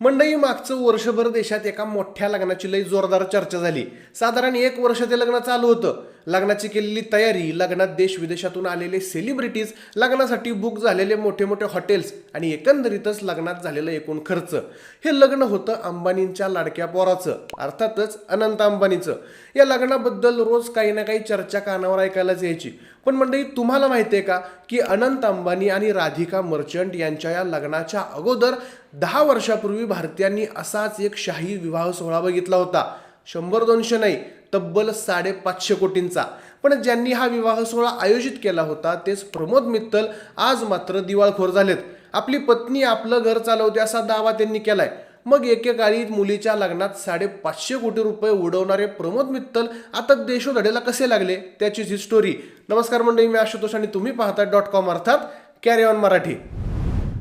मंडई मागचं वर्षभर देशात एका मोठ्या लग्नाची लई जोरदार चर्चा झाली. साधारण एक वर्ष ते लग्न चालू होतं. लग्नाची केलेली तयारी लग्नात देश विदेशातून आलेले सेलिब्रिटीज लग्नासाठी बुक झालेले मोठे मोठे हॉटेल्स आणि एकंदरीतच लग्नात झालेला एकूण खर्च. हे लग्न होतं अंबानींच्या लाडक्या पोराचं अर्थातच अनंत अंबानीचं. या लग्नाबद्दल रोज काही ना काही चर्चा कानावर ऐकायलाच यायची. पण मंडळी तुम्हाला माहिती आहे का की अनंत अंबानी आणि राधिका मर्चंट यांच्या या लग्नाच्या अगोदर दहा वर्षापूर्वी भारतीयांनी असाच एक शाही विवाह सोहळा बघितला होता. शंभर दोनशे नाही तब्बल साडेपाचशे कोटींचा. पण ज्यांनी हा विवाह सोहळा आयोजित केला होता तेच प्रमोद मित्तल आज मात्र दिवाळखोर झालेत. आपली पत्नी आपलं घर चालवते असा दावा त्यांनी केलाय. मग एकेकाळी मुलीच्या लग्नात साडेपाचशे कोटी रुपये उडवणारे प्रमोद मित्तल आता देशोधडेला कसे लागले त्याचीच ही स्टोरी नमस्कार मंडळी मी आशुतोष आणि तुम्ही पाहता डॉट कॉम अर्थात कॅरी ऑन मराठी.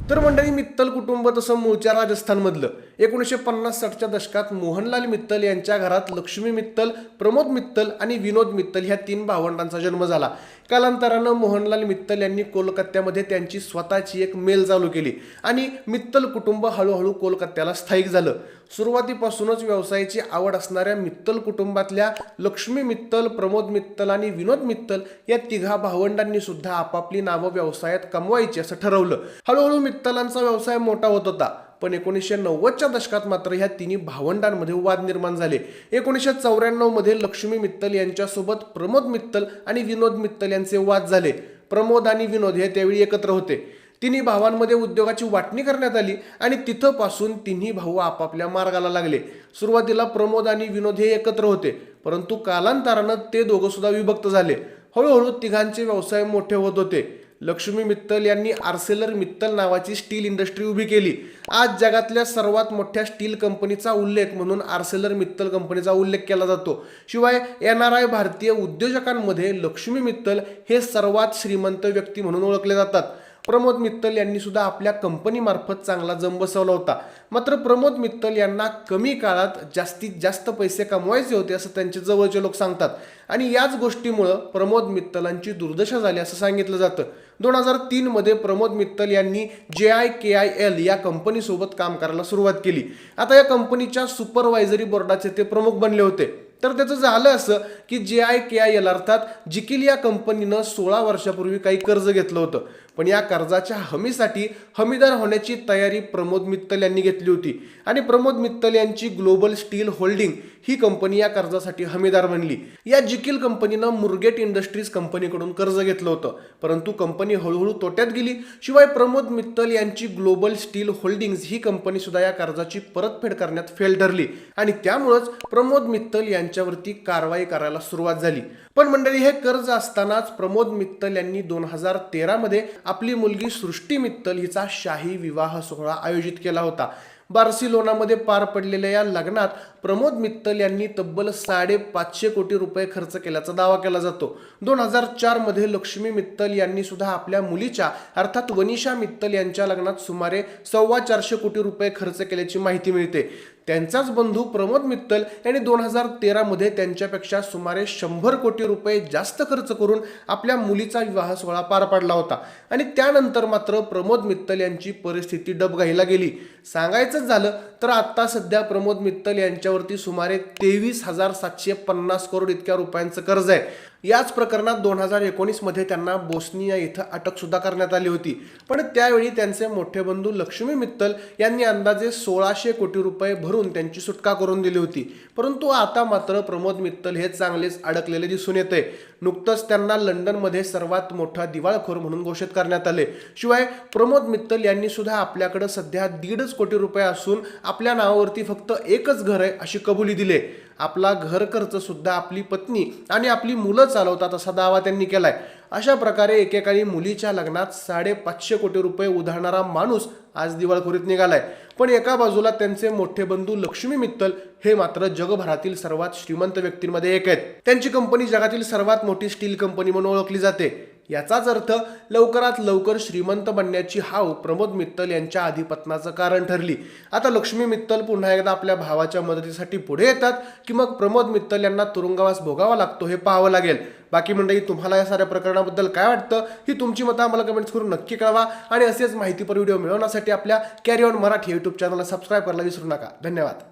तर मंडळी मित्तल कुटुंब तसं मूळच्या राजस्थानमधलं. एकोणीसशे पन्नास साठच्या दशकात मोहनलाल मित्तल यांच्या घरात लक्ष्मी मित्तल प्रमोद मित्तल आणि विनोद मित्तल ह्या तीन भावंडांचा जन्म झाला. कालांतरानं मोहनलाल मित्तल यांनी कोलकात्यामध्ये त्यांची स्वतःची एक मेल चालू केली आणि मित्तल कुटुंब हळूहळू कोलकात्याला स्थायिक झालं. सुरुवातीपासूनच व्यवसायाची आवड असणाऱ्या मित्तल कुटुंबातल्या लक्ष्मी मित्तल प्रमोद मित्तल आणि विनोद मित्तल या तिघा भावंडांनी सुद्धा आपापली नावं व्यवसायात कमवायची असं ठरवलं. हळूहळू मित्तल मित्तलांचा व्यवसाय मोठा होत होता. पण एकोणीसशे नव्वदच्या दशकात मात्र ह्या तिन्ही भावंडांमध्ये वाद निर्माण झाले. एकोणीसशे चौऱ्याण्णवमध्ये लक्ष्मी मित्तल यांच्यासोबत प्रमोद मित्तल आणि विनोद मित्तल यांचे वाद झाले. प्रमोद आणि विनोद हे त्यावेळी एकत्र होते. तिन्ही भावांमध्ये उद्योगाची वाटणी करण्यात आली आणि तिथंपासून तिन्ही भाऊ आपापल्या मार्गाला लागले. सुरुवातीला प्रमोद आणि विनोद हे एकत्र होते परंतु कालांतरानं ते दोघं सुद्धा विभक्त झाले. हळूहळू तिघांचे व्यवसाय मोठे होत होते. लक्ष्मी मित्तल यांनी आर्सेलर मित्तल नावाची स्टील इंडस्ट्री उभी केली. आज जगातल्या सर्वात मोठ्या स्टील कंपनीचा उल्लेख म्हणून आर्सेलर मित्तल कंपनीचा उल्लेख केला जातो. शिवाय एन आर आय भारतीय उद्योजकांमध्ये लक्ष्मी मित्तल हे सर्वात श्रीमंत व्यक्ती म्हणून ओळखले जातात. प्रमोद मित्तल यांनी सुद्धा आपल्या कंपनीमार्फत चांगला जम बसवला होता. मात्र प्रमोद मित्तल यांना कमी काळात जास्तीत जास्त पैसे कमवायचे होते असं त्यांचे जवळचे लोक सांगतात. आणि याच गोष्टीमुळं प्रमोद मित्तलांची दुर्दशा झाली असं सांगितलं जातं. दोन हजार तीनमध्ये प्रमोद मित्तल यांनी जे आय के आय एल या कंपनीसोबत काम करायला सुरुवात केली. आता या कंपनीच्या सुपरवायझरी बोर्डाचे ते प्रमुख बनले होते. तर त्याचं झालं असं की जे आय के आय एल अर्थात जिकिल या कंपनीनं सोळा वर्षापूर्वी काही कर्ज घेतलं होतं. पण या कर्जाच्या हमीसाठी हमीदार होण्याची तयारी प्रमोद मित्तल यांनी घेतली होती. आणि प्रमोद मित्तल यांची ग्लोबल स्टील होल्डिंग ही कंपनी या कर्जासाठी हमीदार बनली. या जिकिल कंपनीनं मुरगेट इंडस्ट्रीज कंपनीकडून कर्ज घेतलं होतं. परंतु कंपनी हळूहळू तोट्यात गेली. शिवाय प्रमोद मित्तल यांची ग्लोबल स्टील होल्डिंग्ज ही कंपनी सुद्धा या कर्जाची परतफेड करण्यात फेल ठरली. आणि त्यामुळंच प्रमोद मित्तल यांच्यावरती कारवाई करायला सुरुवात झाली. पण मंडळी हे कर्ज असतानाच प्रमोद मित्तल यांनी दोन हजार तेरामध्ये आपली मुलगी सृष्टी मित्तल हिचा शाही विवाह सोहळा आयोजित केला होता. बार्सिलोनामध्ये पार पडलेल्या या लग्नात प्रमोद मित्तल यांनी तब्बल साडेपाचशे कोटी रुपये खर्च केल्याचा दावा केला जातो. दोन हजार चारमध्ये लक्ष्मी मित्तल यांनी सुद्धा आपल्या मुलीच्या अर्थात वनिषा मित्तल यांच्या लग्नात सुमारे सव्वा चारशे कोटी रुपये खर्च केल्याची माहिती मिळते. त्यांचाच बंधू प्रमोद मित्तल यांनी दोन हजार तेरामध्ये त्यांच्यापेक्षा सुमारे शंभर कोटी रुपये जास्त खर्च करून आपल्या मुलीचा विवाह सोहळा पार पाडला होता. आणि त्यानंतर मात्र प्रमोद मित्तल यांची परिस्थिती डबघाईला गेली. सांगायचंच झालं तर आत्ता सध्या प्रमोद मित्तल यांच्यावरती सुमारे तेवीस हजार सातशे पन्नास करोड इतक्या रुपयांचं कर्ज आहे. याच प्रकरणात दोन हजार एकोणीसमध्ये त्यांना बोस्निया इथं अटकसुद्धा करण्यात आली होती. पण त्यावेळी त्यांचे मोठे बंधू लक्ष्मी मित्तल यांनी अंदाजे सोळाशे कोटी रुपये भरून त्यांची सुटका करून दिली होती. परंतु आता मात्र प्रमोद मित्तल हे चांगलेच अडकलेले दिसून येते नुकतंच त्यांना लंडनमध्ये सर्वात मोठा दिवाळखोर म्हणून घोषित करण्यात आले. शिवाय प्रमोद मित्तल यांनी सुद्धा आपल्याकडे सध्या दीडच कोटी रुपये असून आपल्या नावावरती फक्त एकच घर आहे अशी कबुली दिले आपला घर खर्च सुद्धा आपली पत्नी आणि आपली मुलं चालवतात असा दावा त्यांनी केलाय. अशा प्रकारे एकेकाळी मुलीच्या लग्नात साडेपाचशे कोटी रुपये उधारणारा माणूस आज दिवाळखोरीत निघालाय. पण एका बाजूला त्यांचे मोठे बंधू लक्ष्मी मित्तल हे मात्र जगभरातील सर्वात श्रीमंत व्यक्तींमध्ये एक आहेत. त्यांची कंपनी जगातील सर्वात मोठी स्टील कंपनी म्हणून ओळखली जाते. याचाच अर्थ लवकरात लवकर श्रीमंत बनण्याची हाव प्रमोद मित्तल यांच्या आधिपत्याचं कारण ठरली. आता लक्ष्मी मित्तल पुन्हा एकदा आपल्या भावाच्या मदतीसाठी पुढे येतात की मग प्रमोद मित्तल यांना तुरुंगवास भोगावा लागतो हे पाहावं लागेल. बाकी मंडळी तुम्हाला या साऱ्या प्रकरणाबद्दल काय वाटतं? ही तुमची मतं आम्हाला कमेंट्स करून नक्की कळवा आणि असेच माहितीपर व्हिडिओ मिळवण्यासाठी आपल्या कॅरी ऑन मराठी यूट्यूब चॅनलला सबस्क्राईब करायला विसरू नका. धन्यवाद.